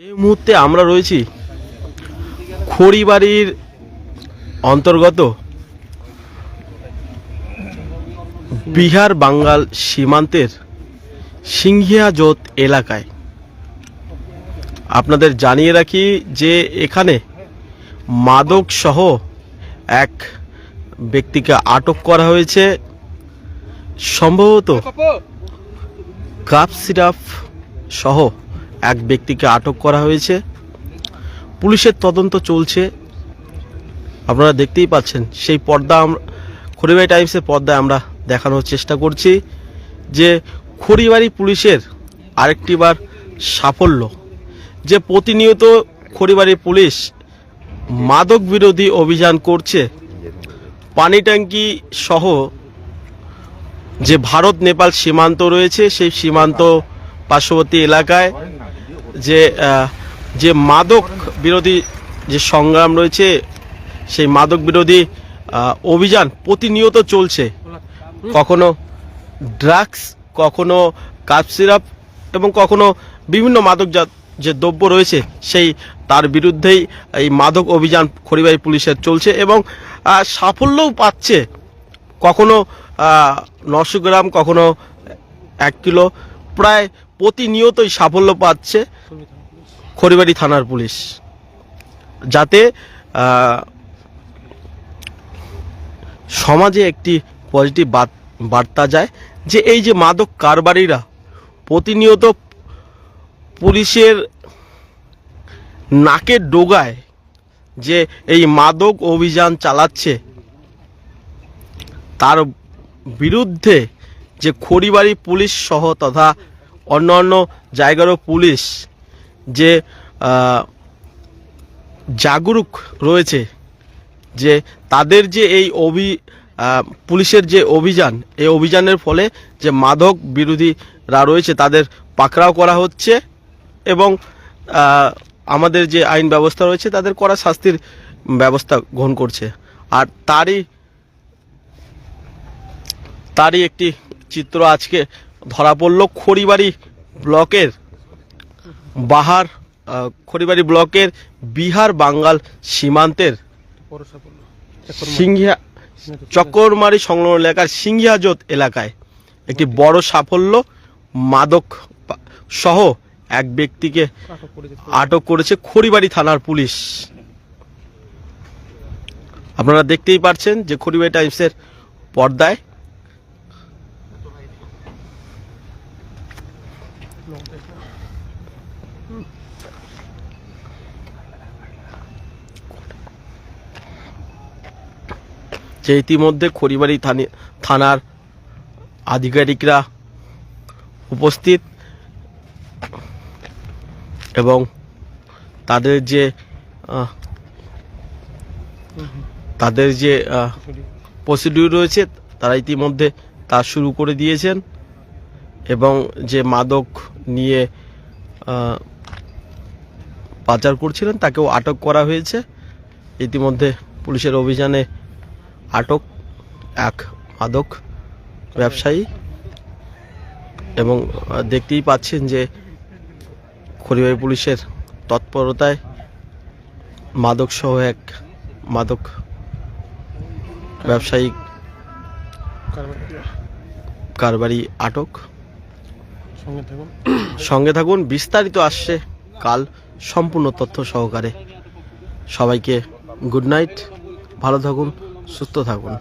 এই মুহূর্তে আমরা রয়েছি খড়িবাড়ির অন্তর্গত বিহার বাঙ্গাল সীমান্তের সিংহিয়া জোত এলাকায়। আপনাদের জানিয়ে রাখি যে এখানে মাদক সহ এক ব্যক্তিকে আটক করা হয়েছে। সম্ভবত কাপ। সিরাপ সহ এক ব্যক্তিকে আটক করা হয়েছে। পুলিশের তদন্ত চলছে। আপনারা দেখতেই পাচ্ছেন, সেই পর্দা আমরা খড়িবাড়ি টাইমসের পর্দায় আমরা দেখানোর চেষ্টা করছি যে খড়িবাড়ি পুলিশের আরেকটিবার সাফল্য, যে প্রতিনিয়ত খড়িবাড়ি পুলিশ মাদক বিরোধী অভিযান করছে। পানি ট্যাঙ্কি সহ যে ভারত নেপাল সীমান্ত রয়েছে, সেই সীমান্ত পার্শ্ববর্তী এলাকায় যে যে মাদক বিরোধী যে সংগ্রাম রয়েছে, সেই মাদক বিরোধী অভিযান প্রতিনিয়ত চলছে। কখনো ড্রাগস, কখনো কাপ সিরাপ এবং কখনো বিভিন্ন মাদকজাত যে দ্রব্য রয়েছে, সেই তার বিরুদ্ধেই এই মাদক অভিযান খড়িবাড়ি পুলিশের চলছে এবং সাফল্যও পাচ্ছে। কখনো নশো গ্রাম, কখনো এক কিলো। প্রায় প্রতিনিয়তই সাফল্য পাচ্ছে খড়িবাড়ি থানার পুলিশ। যাতে সমাজে একটি পজিটিভ বার্তা যায় যে এই যে মাদক কারবারিরা প্রতিনিয়ত পুলিশের নাকের ডোগায় যে এই মাদক অভিযান চালাচ্ছে, তার বিরুদ্ধে যে খড়িবাড়ি পুলিশ সহ তথা অন্য অন্য জায়গারও পুলিশ যে জাগরুক রয়েছে, যে তাদের যে এই অভি পুলিশের যে অভিযান, এই অভিযানের ফলে যে মাদক বিরোধীরা রয়েছে তাদের পাকড়াও করা হচ্ছে এবং আমাদের যে আইন ব্যবস্থা রয়েছে তাদের করা শাস্তির ব্যবস্থা গ্রহণ করছে। আর তারই তারই একটি চিত্র আজকে ধরা পড়ল খড়িবাড়ি ব্লকের বাহার খড়িবাড়ি ব্লকের বিহার বাঙ্গাল সীমান্তের সিংহিয়া চক্করমারি সংলগ্ন এলাকার সিংহিয়াজোত এলাকায় একটি বড় সাফল্য মাদক সহ এক ব্যক্তিকে আটক করেছে খড়িবাড়ি থানার পুলিশ। আপনারা দেখতেই পারছেন যে খড়িবাড়ি টাইমসের পর্দায় যে ইতিমধ্যে খড়িবাড়ি থানি থানার আধিকারিকরা উপস্থিত এবং তাদের যে তাদের যে প্রসিডিউর রয়েছে, তারা ইতিমধ্যে তা শুরু করে দিয়েছেন। এবং যে মাদক নিয়ে পাচার করছিলেন, তাকেও আটক করা হয়েছে। ইতিমধ্যে পুলিশের অভিযানে আটক এক মাদক ব্যবসায়ী এবং দেখতেই পাচ্ছেন যে খড়িবাড়ি পুলিশের তৎপরতায় মাদক সহ এক মাদক ব্যবসায়ী কারবারি আটক। সঙ্গে থাকুন। বিস্তারিত আসছে কাল সম্পূর্ণ তথ্য সহকারে। সবাইকে গুড নাইট ভালো থাকুন, সুস্থ থাকুন।